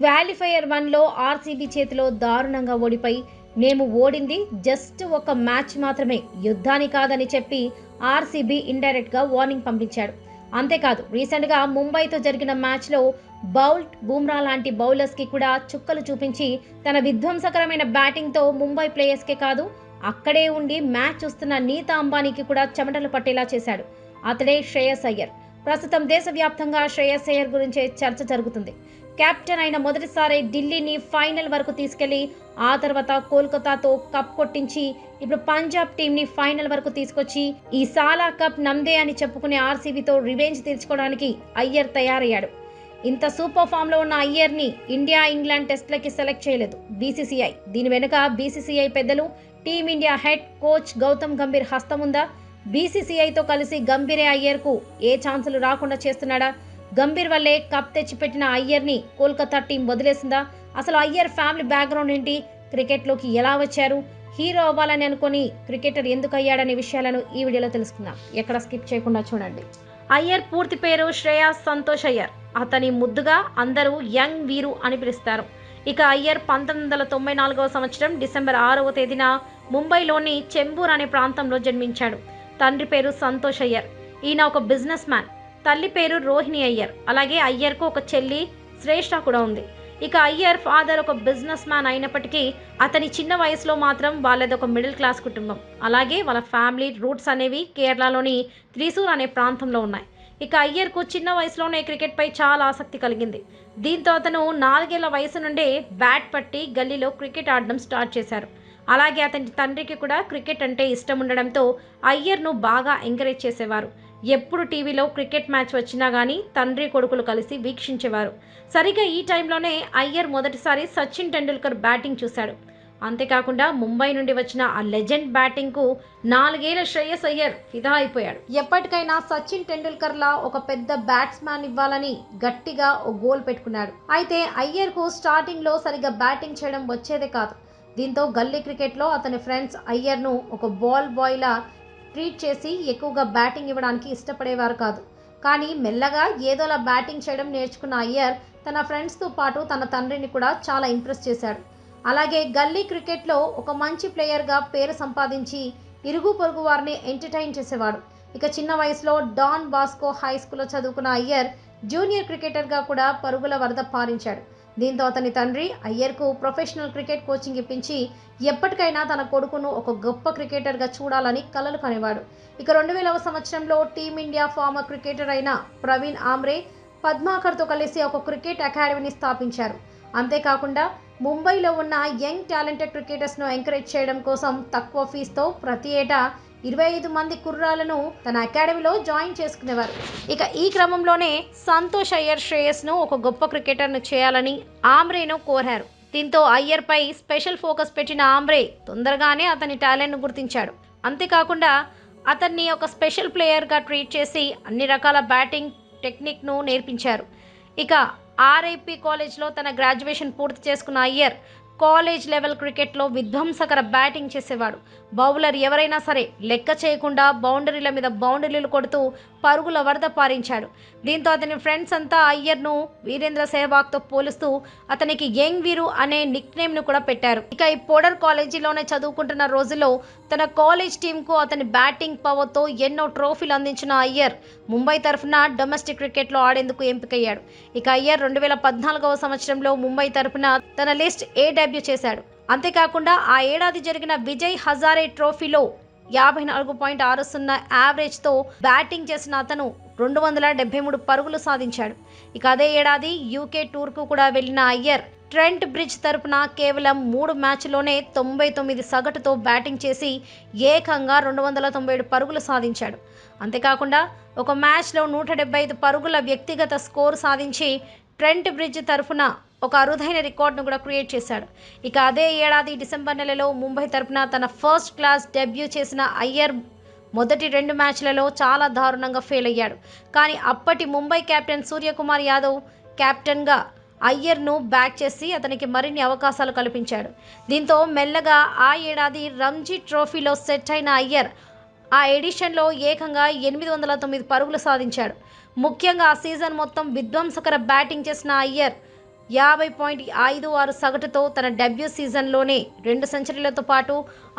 Qualifier వన్లో RCB చేతిలో దారుణంగా ఓడిపోయి మేము ఓడింది జస్ట్ ఒక మ్యాచ్ మాత్రమే. యుద్ధాన్ని కాదని చెప్పి ఆర్సీబీ ఇండైరెక్ట్గా వార్నింగ్ పంపించాడు. అంతేకాదు రీసెంట్గా ముంబైతో జరిగిన మ్యాచ్లో బౌల్ట్ బూమ్రా లాంటి బౌలర్స్కి కూడా చుక్కలు చూపించి తన విధ్వంసకరమైన బ్యాటింగ్తో ముంబై ప్లేయర్స్కే కాదు అక్కడే ఉండి మ్యాచ్ చూస్తున్న నీతా అంబానీకి కూడా చెమటలు పట్టేలా చేశాడు. అతడే శ్రేయస్ అయ్యర్. ప్రస్తుతం దేశవ్యాప్తంగా శ్రేయస్ అయ్యర్ గురించే చర్చ జరుగుతుంది. కెప్టెన్ అయిన మొదటిసారి ఢిల్లీని ఫైనల్ వరకు తీసుకెళ్ళి ఆ తర్వాత కోల్కతాతో కప్ కొట్టించి ఇప్పుడు పంజాబ్ టీంని ఫైనల్ వరకు తీసుకొచ్చి ఈ సాలా కప్ నమ్దే అని చెప్పుకునే ఆర్సీబీతో రివెంజ్ తీర్చుకోవడానికి అయ్యర్ తయారయ్యాడు. ఇంత సూపర్ ఫామ్లో ఉన్న అయ్యర్ని ఇండియా ఇంగ్లాండ్ టెస్ట్లకి సెలెక్ట్ చేయలేదు బీసీసీఐ. దీని వెనుక బీసీసీఐ పెద్దలు Team India head coach Gautam Gambhir హస్తం ఉందా బీసీసీఐతో కలిసి గంభీరే అయ్యర్కు ఏ ఛాన్సులు రాకుండా చేస్తున్నాడా? గంభీర్ వల్లే కప్ తెచ్చిపెట్టిన అయ్యర్ని కోల్కతా టీం వదిలేసిందా? అసలు అయ్యర్ ఫ్యామిలీ బ్యాక్గ్రౌండ్ ఏంటి? క్రికెట్లోకి ఎలా వచ్చారు? హీరో అవ్వాలని అనుకొని క్రికెటర్ ఎందుకు అయ్యాడనే విషయాలను ఈ వీడియోలో తెలుసుకుందాం. ఎక్కడ స్కిప్ చేయకుండా చూడండి. అయ్యర్ పూర్తి పేరు శ్రేయాస్ సంతోష్ అయ్యర్. అతని ముద్దుగా అందరూ యంగ్ వీరు అని పిలుస్తారు. ఇక అయ్యర్ పంతొమ్మిది వందల తొంభై నాలుగవ సంవత్సరం డిసెంబర్ ఆరవ తేదీన ముంబైలోని చెంబూర్ అనే ప్రాంతంలో జన్మించాడు. తండ్రి పేరు సంతోష్ అయ్యర్. ఈయన ఒక బిజినెస్ మ్యాన్. తల్లి పేరు రోహిణి అయ్యర్. అలాగే అయ్యర్కు ఒక చెల్లి శ్రేష్ఠ కూడా ఉంది. ఇక అయ్యర్ ఫాదర్ ఒక బిజినెస్ మ్యాన్ అయినప్పటికీ అతని చిన్న వయసులో మాత్రం వాళ్ళది ఒక మిడిల్ క్లాస్ కుటుంబం. అలాగే వాళ్ళ ఫ్యామిలీ రూట్స్ అనేవి కేరళలోని త్రిశూర్ అనే ప్రాంతంలో ఉన్నాయి. ఇక అయ్యర్కు చిన్న వయసులోనే క్రికెట్పై చాలా ఆసక్తి కలిగింది. దీంతో అతను నాలుగేళ్ళ వయసు నుండే బ్యాట్ పట్టి గల్లీలో క్రికెట్ ఆడడం స్టార్ట్ చేశారు. అలాగే అతని తండ్రికి కూడా క్రికెట్ అంటే ఇష్టం ఉండడంతో అయ్యర్ను బాగా ఎంకరేజ్ చేసేవారు. ఎప్పుడు టీవీలో క్రికెట్ మ్యాచ్ వచ్చినా కానీ తండ్రి కొడుకులు కలిసి వీక్షించేవారు. సరిగ్గా ఈ టైంలోనే అయ్యర్ మొదటిసారి సచిన్ టెండూల్కర్ బ్యాటింగ్ చూశాడు. అంతేకాకుండా ముంబై నుండి వచ్చిన ఆ లెజెండ్ బ్యాటింగ్కు నాలుగేళ్ళ శ్రేయస్ అయ్యర్ ఫిదా అయిపోయాడు. ఎప్పటికైనా సచిన్ టెండూల్కర్ లా ఒక పెద్ద బ్యాట్స్మ్యాన్ ఇవ్వాలని గట్టిగా ఓ గోల్ పెట్టుకున్నాడు. అయితే అయ్యర్కు స్టార్టింగ్లో సరిగ్గా బ్యాటింగ్ చేయడం వచ్చేదే కాదు. దీంతో గల్లీ క్రికెట్లో అతని ఫ్రెండ్స్ అయ్యర్ను ఒక బాల్ బాయ్లా ట్రీట్ చేసి ఎక్కువగా బ్యాటింగ్ ఇవ్వడానికి ఇష్టపడేవారు కాదు. కానీ మెల్లగా ఏదోలా బ్యాటింగ్ చేయడం నేర్చుకున్న అయ్యర్ తన ఫ్రెండ్స్తో పాటు తన తండ్రిని కూడా చాలా ఇంప్రెస్ చేశాడు. అలాగే గల్లీ క్రికెట్లో ఒక మంచి ప్లేయర్గా పేరు సంపాదించి ఇరుగు పొరుగు వారిని ఎంటర్టైన్ చేసేవాడు. ఇక చిన్న వయసులో డాన్ బాస్కో హై స్కూల్లో చదువుకున్న అయ్యర్ జూనియర్ క్రికెటర్గా కూడా పరుగుల వరద పారించాడు. దీంతో అతని తండ్రి అయ్యర్కు ప్రొఫెషనల్ క్రికెట్ కోచింగ్ ఇప్పించి ఎప్పటికైనా తన కొడుకును ఒక గొప్ప క్రికెటర్గా చూడాలని కలలు కనేవాడు. ఇక రెండు వేలవ సంవత్సరంలో టీమిండియా ఫార్మర్ క్రికెటర్ అయిన ప్రవీణ్ ఆమ్రే పద్మాకర్తో కలిసి ఒక క్రికెట్ అకాడమీని స్థాపించారు. అంతేకాకుండా ముంబైలో ఉన్న యంగ్ టాలెంటెడ్ క్రికెటర్స్ను ఎంకరేజ్ చేయడం కోసం తక్కువ ఫీజుతో ప్రతి ఏటా ఇరవై ఐదు మంది కుర్రాలను తన అకాడమీలో జాయిన్ చేసుకునేవారు. ఇక ఈ క్రమంలోనే సంతోష్ అయ్యర్ శ్రేయస్ను ఒక గొప్ప క్రికెటర్ను చేయాలని ఆమ్రేను కోరారు. దీంతో అయ్యర్పై స్పెషల్ ఫోకస్ పెట్టిన ఆమ్రే తొందరగానే అతని టాలెంట్ను గుర్తించాడు. అంతేకాకుండా అతన్ని ఒక స్పెషల్ ప్లేయర్గా ట్రీట్ చేసి అన్ని రకాల బ్యాటింగ్ టెక్నిక్ను నేర్పించారు. ఇక ఆర్ఐపి కాలేజ్లో తన గ్రాడ్యుయేషన్ పూర్తి చేసుకున్న అయ్యర్ కాలేజ్ లెవెల్ క్రికెట్లో విధ్వంసకర బ్యాటింగ్ చేసేవాడు. బౌలర్ ఎవరైనా సరే లెక్క చేయకుండా బౌండరీల మీద బౌండరీలు కొడుతూ పరుగుల వరద పారించాడు. దీంతో అతని ఫ్రెండ్స్ అంతా అయ్యర్ను వీరేంద్ర సెహ్వాగ్తో పోలుస్తూ అతనికి యంగ్ వీరు అనే నిక్ నేమ్ను కూడా పెట్టారు. ఇక ఈ పోడర్ కాలేజీలోనే చదువుకుంటున్న రోజుల్లో తన కాలేజ్ టీంకు అతని బ్యాటింగ్ పవర్తో ఎన్నో ట్రోఫీలు అందించిన అయ్యర్ ముంబై తరఫున డొమెస్టిక్ క్రికెట్లో ఆడేందుకు ఎంపికయ్యాడు. ఇక అయ్యర్ రెండు వేల పద్నాలుగవ సంవత్సరంలో ముంబై తరఫున తన లిస్ట్ ఏ డెబ్యూ చేశాడు. అంతేకాకుండా ఆ ఏడాది జరిగిన విజయ్ హజారే ట్రోఫీలో యాభై నాలుగు పాయింట్ ఆరు సున్నా యావరేజ్తో బ్యాటింగ్ చేసిన అతను రెండు వందల డెబ్బై మూడు పరుగులు సాధించాడు. ఇక అదే ఏడాది యూకే టూర్కు కూడా వెళ్ళిన అయ్యర్ ట్రెంట్ బ్రిడ్జ్ తరపున కేవలం మూడు మ్యాచ్లోనే తొంభై తొమ్మిది సగటుతో బ్యాటింగ్ చేసి ఏకంగా రెండు వందల తొంభై ఏడు పరుగులు సాధించాడు. అంతేకాకుండా ఒక మ్యాచ్లో నూట డెబ్బై ఐదు పరుగుల వ్యక్తిగత స్కోర్ సాధించి ట్రెంట్ బ్రిడ్జ్ తరఫున ఒక అరుదైన రికార్డును కూడా క్రియేట్ చేశాడు. ఇక అదే ఏడాది డిసెంబర్ నెలలో ముంబై తరపున తన ఫస్ట్ క్లాస్ డెబ్యూ చేసిన అయ్యర్ మొదటి రెండు మ్యాచ్లలో చాలా దారుణంగా ఫెయిల్ అయ్యాడు. కానీ అప్పటి ముంబై కెప్టెన్ సూర్యకుమార్ యాదవ్ కెప్టెన్గా అయ్యర్ను బ్యాక్ చేసి అతనికి మరిన్ని అవకాశాలు కల్పించాడు. దీంతో మెల్లగా ఆ ఏడాది రంజీ ట్రోఫీలో సెట్ అయిన అయ్యర్ ఆ ఎడిషన్లో ఏకంగా ఎనిమిది వందల తొమ్మిది పరుగులు సాధించాడు. ముఖ్యంగా ఆ సీజన్ మొత్తం విధ్వంసకర బ్యాటింగ్ చేసిన అయ్యర్ యాభై పాయింట్ ఐదు ఆరు సగటుతో తన డెబ్యూ సీజన్లోనే రెండు సెంచరీలతో పాటు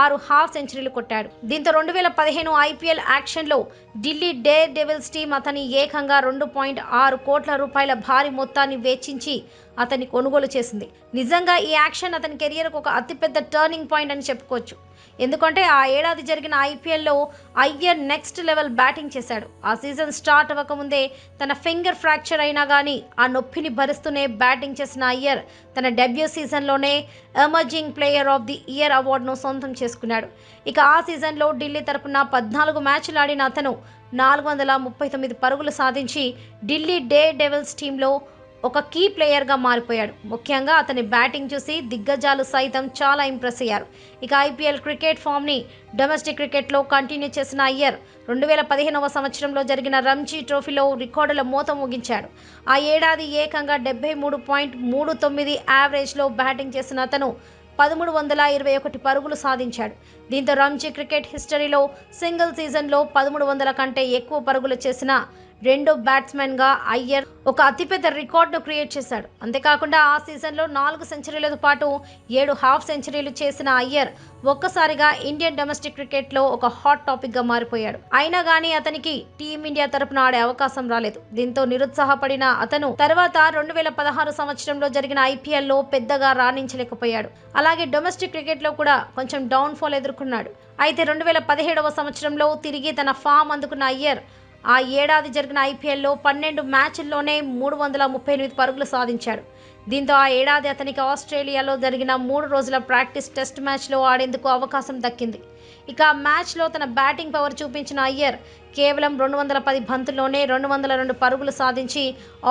ఆరు హాఫ్ సెంచరీలు కొట్టాడు. దీంతో రెండు వేల పదిహేను ఐపీఎల్ యాక్షన్లో ఢిల్లీ డేర్ డెవిల్స్ టీం అతని ఏకంగా రెండు పాయింట్ ఆరు కోట్ల రూపాయల భారీ మొత్తాన్ని వెచ్చించి అతన్ని కొనుగోలు చేసింది. నిజంగా ఈ యాక్షన్ అతని కెరియర్కు ఒక అతిపెద్ద టర్నింగ్ పాయింట్ అని చెప్పుకోవచ్చు. ఎందుకంటే ఆ ఏడాది జరిగిన ఐపీఎల్లో అయ్యర్ నెక్స్ట్ లెవెల్ బ్యాటింగ్ చేశాడు. ఆ సీజన్ స్టార్ట్ అవ్వకముందే తన ఫింగర్ ఫ్రాక్చర్ అయినా కానీ ఆ నొప్పిని భరిస్తూనే బ్యాటింగ్ చేసిన అయ్యర్ తన debut సీజన్లోనే emerging player of the year అవార్డును సొంతం చేసుకున్నాడు. ఇక ఆ సీజన్లో ఢిల్లీ తరపున పద్నాలుగు మ్యాచ్లు ఆడిన అతను నాలుగు వందల ముప్పై తొమ్మిది పరుగులు సాధించి ఢిల్లీ డే డెవిల్స్ టీంలో ఒక కీ ప్లేయర్గా మారిపోయాడు. ముఖ్యంగా అతని బ్యాటింగ్ చూసి దిగ్గజాలు సైతం చాలా ఇంప్రెస్ అయ్యారు. ఇక ఐపీఎల్ క్రికెట్ ఫామ్ని డొమెస్టిక్ క్రికెట్లో కంటిన్యూ చేసిన అయ్యర్ రెండు వేల పదిహేనవ సంవత్సరంలో జరిగిన రంజీ ట్రోఫీలో రికార్డుల మూత ముగించాడు. ఆ ఏడాది ఏకంగా డెబ్బై మూడు పాయింట్ మూడు తొమ్మిది యావరేజ్లో బ్యాటింగ్ చేసిన అతను పదమూడు వందల ఇరవై ఒకటి పరుగులు సాధించాడు. దీంతో రంజీ క్రికెట్ హిస్టరీలో సింగిల్ సీజన్లో పదమూడు వందల కంటే ఎక్కువ పరుగులు చేసిన రెండో బ్యాట్స్మెన్గా అయ్యర్ ఒక అతిపెద్ద రికార్డును క్రియేట్ చేశాడు. అంతేకాకుండా ఆ సీజన్లో నాలుగు సెంచరీలతో పాటు ఏడు హాఫ్ సెంచరీలు చేసిన అయ్యర్ ఒక్కసారిగా ఇండియన్ డొమెస్టిక్ క్రికెట్లో ఒక హాట్ టాపిక్గా మారిపోయాడు. అయినా కానీ అతనికి టీమిండియా తరపున ఆడే అవకాశం రాలేదు. దీంతో నిరుత్సాహపడిన అతను తర్వాత రెండు వేల పదహారు సంవత్సరంలో జరిగిన ఐపీఎల్లో పెద్దగా రాణించలేకపోయాడు. అలాగే డొమెస్టిక్ క్రికెట్లో కూడా కొంచెం డౌన్ఫాల్ ఎదుర్కొన్నాడు. అయితే రెండు వేల పదిహేడవ సంవత్సరంలో తిరిగి తన ఫామ్ అందుకున్న అయ్యర్ ఆ ఏడాది జరిగిన ఐపీఎల్లో పన్నెండు మ్యాచ్ల్లోనే మూడు వందల ముప్పై ఎనిమిది పరుగులు సాధించాడు. దీంతో ఆ ఏడాది అతనికి ఆస్ట్రేలియాలో జరిగిన మూడు రోజుల ప్రాక్టీస్ టెస్ట్ మ్యాచ్లో ఆడేందుకు అవకాశం దక్కింది. ఇక ఆ మ్యాచ్లో తన బ్యాటింగ్ పవర్ చూపించిన అయ్యర్ కేవలం రెండు వందల పది బంతుల్లోనే రెండు వందల రెండు పరుగులు సాధించి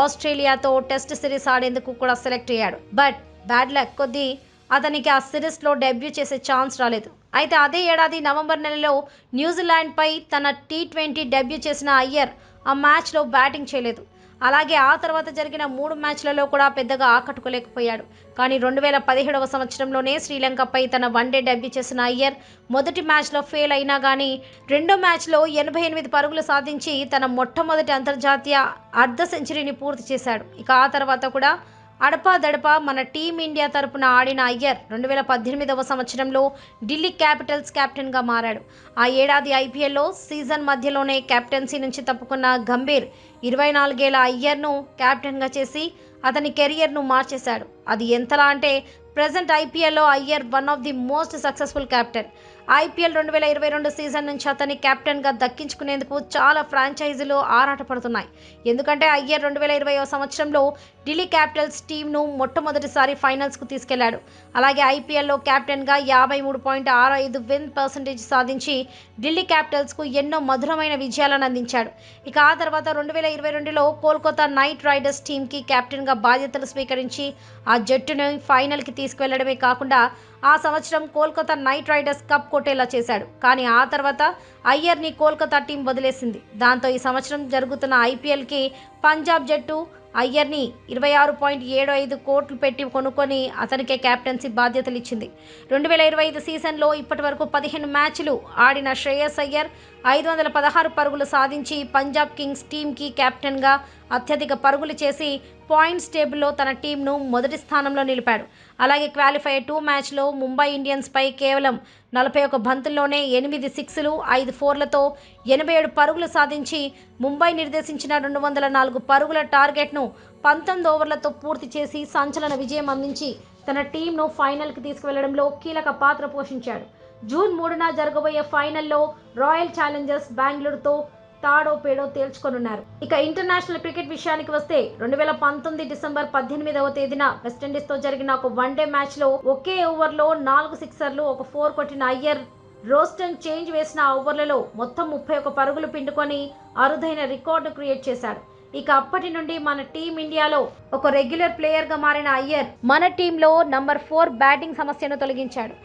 ఆస్ట్రేలియాతో టెస్ట్ సిరీస్ ఆడేందుకు కూడా సెలెక్ట్ అయ్యాడు. బట్ బ్యాడ్ లక్ కొద్దీ అతనికి ఆ సిరీస్లో డెబ్యూ చేసే ఛాన్స్ రాలేదు. అయితే అదే ఏడాది నవంబర్ నెలలో న్యూజిలాండ్పై తన టీ ట్వంటీ డెబ్యూ చేసిన అయ్యర్ ఆ మ్యాచ్లో బ్యాటింగ్ చేయలేదు. అలాగే ఆ తర్వాత జరిగిన మూడు మ్యాచ్లలో కూడా పెద్దగా ఆకట్టుకోలేకపోయాడు. కానీ రెండు వేల పదిహేడవ సంవత్సరంలోనే శ్రీలంకపై తన వన్డే డెబ్యూ చేసిన అయ్యర్ మొదటి మ్యాచ్లో ఫెయిల్ అయినా కానీ రెండో మ్యాచ్లో ఎనభై ఎనిమిది పరుగులు సాధించి తన మొట్టమొదటి అంతర్జాతీయ అర్ధ సెంచరీని పూర్తి చేశాడు. ఇక ఆ తర్వాత కూడా అడపాదడపా మన టీమిండియా తరపున ఆడిన అయ్యర్ రెండు వేల పద్దెనిమిదవ సంవత్సరంలో ఢిల్లీ క్యాపిటల్స్ కెప్టెన్గా మారాడు. ఆ ఏడాది ఐపీఎల్లో సీజన్ మధ్యలోనే కెప్టెన్సీ నుంచి తప్పుకున్న గంభీర్ ఇరవై నాలుగేళ్ళ అయ్యర్ను కెప్టెన్గా చేసి అతని కెరియర్ను మార్చేశాడు. అది ఎంతలా అంటే ప్రజెంట్ ఐపీఎల్లో Iyer one of the most successful captain. IPL రెండు వేల ఇరవై రెండు సీజన్ నుంచి అతన్ని కెప్టెన్గా దక్కించుకునేందుకు చాలా ఫ్రాంచైజీలు ఆరాటపడుతున్నాయి. ఎందుకంటే అయ్యర్ రెండు వేల ఇరవై సంవత్సరంలో ఢిల్లీ క్యాపిటల్స్ టీంను మొట్టమొదటిసారి ఫైనల్స్కు తీసుకెళ్ళాడు. అలాగే ఐపీఎల్లో కెప్టెన్గా యాభై మూడు పాయింట్ ఆరు ఐదు విన్ పర్సంటేజ్ సాధించి ఢిల్లీ క్యాపిటల్స్కు ఎన్నో మధురమైన విజయాలను అందించాడు. ఇక ఆ తర్వాత రెండు వేల ఇరవై రెండులో కోల్కతా నైట్ రైడర్స్ టీంకి కెప్టెన్గా బాధ్యతలు స్వీకరించి ఆ జట్టును ఫైనల్కి తీసుకువెళ్ళడమే కాకుండా ఆ సంవత్సరం కోల్కతా నైట్ రైడర్స్ కప్ కొట్టేలా చేశాడు. కానీ ఆ తర్వాత అయ్యర్ని కోల్కతా టీం వదిలేసింది. దాంతో ఈ సంవత్సరం జరుగుతున్న ఐపీఎల్కి పంజాబ్ జట్టు అయ్యర్ని ఇరవై ఆరు పాయింట్ ఏడు ఐదు కోట్లు పెట్టి కొనుక్కొని అతనికే కెప్టెన్సీ బాధ్యతలు ఇచ్చింది. రెండు వేల ఇరవై ఐదు సీజన్లో ఇప్పటి వరకు పదిహేను మ్యాచ్లు ఆడిన శ్రేయస్ అయ్యర్ ఐదు వందల పదహారు పరుగులు సాధించి పంజాబ్ కింగ్స్ టీంకి కెప్టెన్గా అత్యధిక పరుగులు చేసి పాయింట్స్ టేబుల్లో తన టీంను మొదటి స్థానంలో నిలిపాడు. అలాగే క్వాలిఫై టూ మ్యాచ్లో ముంబై ఇండియన్స్పై కేవలం నలభై ఒక బంతుల్లోనే ఎనిమిది సిక్స్లు ఐదు ఫోర్లతో ఎనభై ఏడు పరుగులు సాధించి ముంబై నిర్దేశించిన రెండు వందల నాలుగు పరుగుల టార్గెట్ను పంతొమ్మిది ఓవర్లతో పూర్తి చేసి సంచలన విజయం అందించి తన టీంను ఫైనల్కి తీసుకువెళ్ళడంలో కీలక పాత్ర పోషించాడు. జూన్ మూడున జరగబోయే ఫైనల్లో రాయల్ ఛాలెంజర్స్ బెంగళూరుతో తాడో పేడో తేల్చుకొనున్నారు. ఇక ఇంటర్నేషనల్ క్రికెట్ విషయానికి వస్తే రెండు వేల పంతొమ్మిది డిసెంబర్ పద్దెనిమిదవ తేదీన వెస్టిండీస్తో జరిగిన ఒక వన్డే మ్యాచ్లో ఒకే ఓవర్లో నాలుగు సిక్సర్లు ఒక ఫోర్ కొట్టిన అయ్యర్ రోస్టన్ చేంజ్ వేసిన ఓవర్లలో మొత్తం ముప్పై ఒక పరుగులు పిండుకొని అరుదైన రికార్డు క్రియేట్ చేశాడు. ఇక అప్పటి నుండి మన టీం ఇండియాలో ఒక రెగ్యులర్ ప్లేయర్గా మారిన అయ్యర్ మన టీంలో నంబర్ ఫోర్ బ్యాటింగ్ సమస్యను తొలగించాడు.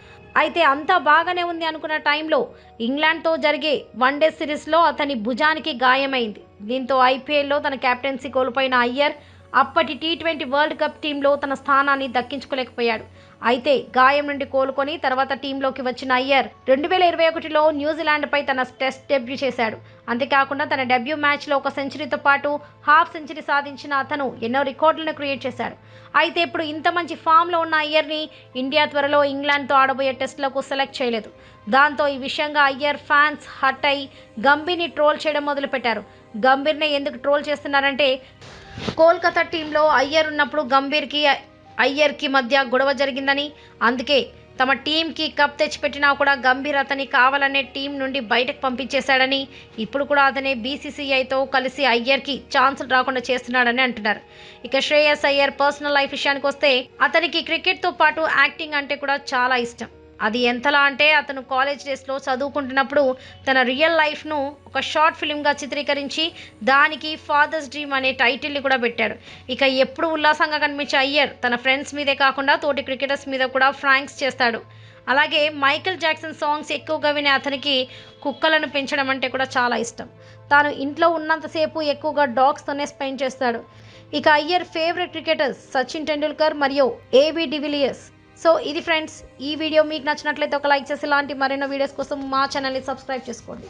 అయితే అంతా బాగానే ఉంది అనుకున్న టైంలో ఇంగ్లాండ్తో జరిగే వన్డే సిరీస్లో అతని భుజానికి గాయమైంది. దీంతో ఐపీఎల్లో తన కెప్టెన్సీ కోల్పోయిన అయ్యర్ అప్పటి టీ ట్వంటీ వరల్డ్ కప్ టీంలో తన స్థానాన్ని దక్కించుకోలేకపోయాడు. అయితే గాయం నుండి కోలుకొని తర్వాత టీంలోకి వచ్చిన అయ్యర్ రెండు వేల ఇరవై ఒకటిలో న్యూజిలాండ్పై తన టెస్ట్ డెబ్యూ చేశాడు. అంతేకాకుండా తన డెబ్యూ మ్యాచ్లో ఒక సెంచరీతో పాటు హాఫ్ సెంచరీ సాధించిన అతను ఎన్నో రికార్డులను క్రియేట్ చేశాడు. అయితే ఇప్పుడు ఇంత మంచి ఫామ్లో ఉన్న అయ్యర్ని ఇండియా త్వరలో ఇంగ్లాండ్తో ఆడబోయే టెస్టులకు సెలెక్ట్ చేయలేదు. దాంతో ఈ విషయంగా అయ్యర్ ఫ్యాన్స్ హట్ అయి గంభీర్ని ట్రోల్ చేయడం మొదలుపెట్టారు. గంభీర్ని ఎందుకు ట్రోల్ చేస్తున్నారంటే కోల్కతా టీంలో అయ్యర్ ఉన్నప్పుడు గంభీర్కి అయ్యర్కి మధ్య గొడవ జరిగిందని. అందుకే తమ టీంకి కప్ తెచ్చిపెట్టినా కూడా గంభీర్ అతని కావాలనే టీం నుండి బయటకు పంపించేశాడని. ఇప్పుడు కూడా అతనే బీసీసీఐతో కలిసి అయ్యర్కి ఛాన్సులు రాకుండా చేస్తున్నాడని అంటున్నారు. ఇక శ్రేయస్ అయ్యర్ పర్సనల్ లైఫ్ విషయానికి వస్తే అతనికి క్రికెట్తో పాటు యాక్టింగ్ అంటే కూడా చాలా ఇష్టం. అది ఎంతలా అంటే అతను కాలేజ్ డేస్లో చదువుకుంటున్నప్పుడు తన రియల్ లైఫ్ను ఒక షార్ట్ ఫిలింగా చిత్రీకరించి దానికి ఫాదర్స్ డ్రీమ్ అనే టైటిల్ని కూడా పెట్టాడు. ఇక ఎప్పుడు ఉల్లాసంగా కనిపించే అయ్యర్ తన ఫ్రెండ్స్ మీదే కాకుండా తోటి క్రికెటర్స్ మీద కూడా ఫ్రాంక్స్ చేస్తాడు. అలాగే మైకేల్ జాక్సన్ సాంగ్స్ ఎక్కువగా వినే అతనికి కుక్కలను పెంచడం అంటే కూడా చాలా ఇష్టం. తాను ఇంట్లో ఉన్నంతసేపు ఎక్కువగా డాగ్స్తోనే స్పెండ్ చేస్తాడు. ఇక అయ్యర్ ఫేవరెట్ క్రికెటర్స్ సచిన్ టెండూల్కర్ మరియు ఏబీ డివిలియర్స్ సో ఇది ఫ్రెండ్స్ ఈ వీడియో మీకు నచ్చినట్లయితే ఒక లైక్ చేసి ఇలాంటి మరెన్నో వీడియోస్ కోసం మా ఛానల్ని సబ్స్క్రైబ్ చేసుకోండి.